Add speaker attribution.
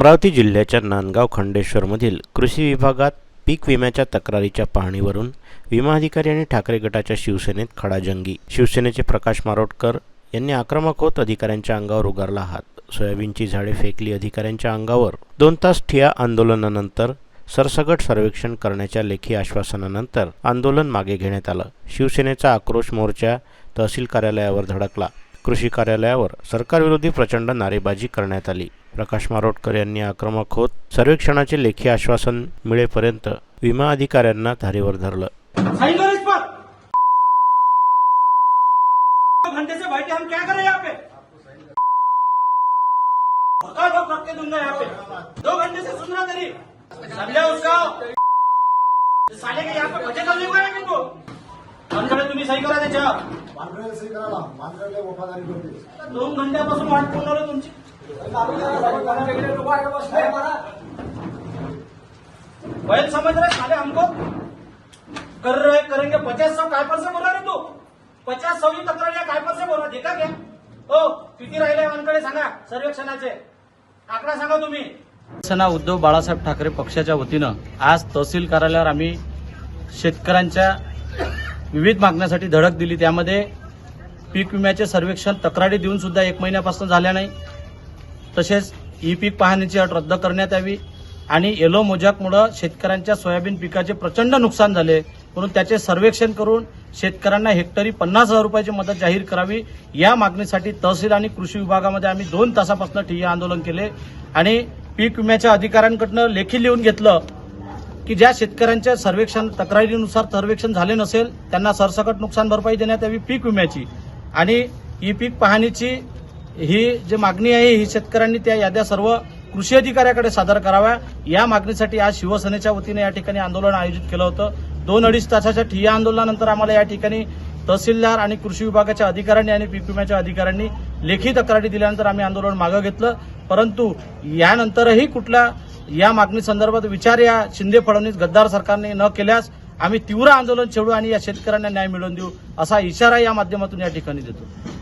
Speaker 1: अमरावती जिल्ह्याच्या नांदगाव खंडेश्वरमधील कृषी विभागात पीक विम्याच्या तक्रारीच्या पाहणीवरून विमा अधिकारी आणि ठाकरे गटाच्या शिवसेनेत खडाजंगी. शिवसेनेचे प्रकाश मारोटकर यांनी आक्रमक होत अधिकाऱ्यांच्या अंगावर उगारला हात. सोयाबीनची झाडे फेकली अधिकाऱ्यांच्या अंगावर. दोन तास ठिया आंदोलनानंतर सरसगट सर्वेक्षण करण्याच्या लेखी आश्वासनानंतर आंदोलन मागे घेण्यात आलं. शिवसेनेचा आक्रोश मोर्चा तहसील कार्यालयावर धडकला. कृषी कार्यालयावर सरकारविरोधी प्रचंड नारेबाजी करण्यात आली. प्रकाश मारोटकर यांनी आक्रमक होत सर्वेक्षणाचे लेखी आश्वासन मिळेपर्यंत विमा अधिकाऱ्यांना धारेवर धरलं.
Speaker 2: साइन करो इस पर! दो घंटे से बैठे हम क्या करें यहाँ पे? धक्का ठोक रख के दूंगा यहाँ पे। दो घंटे से सुन रहा तेरी। समझा उसका? इस साले के यहाँ पे बचे करने को है तुमको अंकल तुम्ही सही करा त्याच्या
Speaker 3: मानकऱ्याला सही करायला मानकऱ्याला वफादारी करते
Speaker 2: दोन घंट्यापासून वाट पूर्ण तुमची बैल समझ रहे साले हमको? कर रहे करेंगे. पचास सौ काय पर से बोला रे तू? पचास सौ ही तक्रार या काय पर से बोला? देखा क्या? ओ किती राहिले वानकडे सांगा सर्वेक्षणाचे. आकडा सांगा तुम्ही.
Speaker 4: शिवसेना उद्धव बाळासाहेब ठाकरे पक्षाच्या वतीनं आज तहसील कार्यालयावर आम्ही शेतकऱ्यांच्या विविध मागण्यासाठी धडक दिली. त्यामध्ये पीक विम्याचे सर्वेक्षण तक्रारी देऊन सुद्धा एक महिन्यापासून झाल्या नाही. तसेच ई पीक पाहणीची अट रद्द करण्यात यावी आणि येलो मोजाकमुळं शेतकऱ्यांच्या सोयाबीन पिकाचे प्रचंड नुकसान झाले म्हणून त्याचे सर्वेक्षण करून शेतकऱ्यांना हेक्टरी पन्नास हजार रुपयाची मदत जाहीर करावी. या मागणीसाठी तहसील आणि कृषी विभागामध्ये आम्ही दोन तासापासून ठिय्या आंदोलन केले आणि पीक विम्याच्या अधिकाऱ्यांकडनं लेखी लिहून घेतलं की ज्या शेतकऱ्यांच्या सर्वेक्षण तक्रारीनुसार सर्वेक्षण झाले नसेल त्यांना सरसकट नुकसान भरपाई देण्यात यावी पीक विम्याची. आणि ई पीक पाहणीची ही जी मागणी आहे ही शेतकऱ्यांनी त्या याद्या सर्व कृषी अधिकाऱ्याकडे सादर कराव्या. या मागणीसाठी आज शिवसेनेच्या वतीने या ठिकाणी आंदोलन आयोजित केलं होतं. दोन अडीच तासाच्या ठिय्या आंदोलनानंतर आम्हाला या ठिकाणी तहसीलदार आणि कृषी विभागाच्या अधिकाऱ्यांनी आणि पीक विम्याच्या अधिकाऱ्यांनी लेखी तक्रारी दिल्यानंतर आम्ही आंदोलन मागं घेतलं. परंतु यानंतरही कुठल्या या मागणी संदर्भात विचार या शिंदे फडणवीस गद्दार सरकारने न केल्यास आम्ही तीव्र आंदोलन छेडू आणि या शेतकऱ्यांना न्याय मिळवून देऊ असा इशारा या माध्यमातून या ठिकाणी देतो.